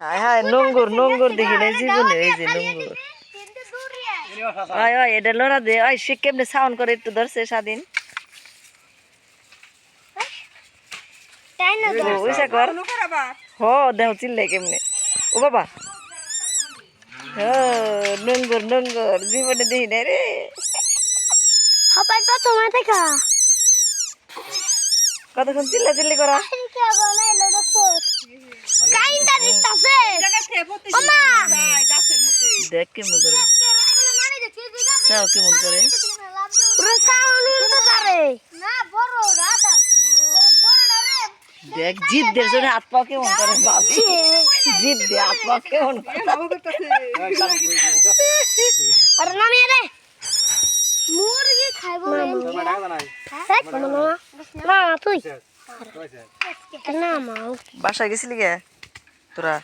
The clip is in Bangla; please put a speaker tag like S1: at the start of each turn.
S1: হায় হায় নোংর নোংর দেখি নাই জীবনে এই যে নোংর। ওই ওই এটা লড়া দে ওই সে কেমনে সাউন্ড করে একটু ধরছে স্বাধীন।
S2: তাই
S1: ওইসা কর। হ দেহ চিল্লাই কেমনে। ও বাবা। ও নোংর নোংর জীবনে দেখি নাই রে।
S2: হপাই তো তোমার দেখা।
S1: কতক্ষণ চিল্লা চিল্লি করা
S2: দেখ
S1: কেমন করে চাও কেমন করে।
S2: পুরো সাউন্ড উল্টো করে। না বড় রাতা রে
S1: জন্য হাত পা কেমন করে বাবি জিদ দে হাত পা কেমন
S2: আরে নামি রে মুরগি খাইবো না তুই। না মা
S1: বাসায় গেছিলি গে তোরা?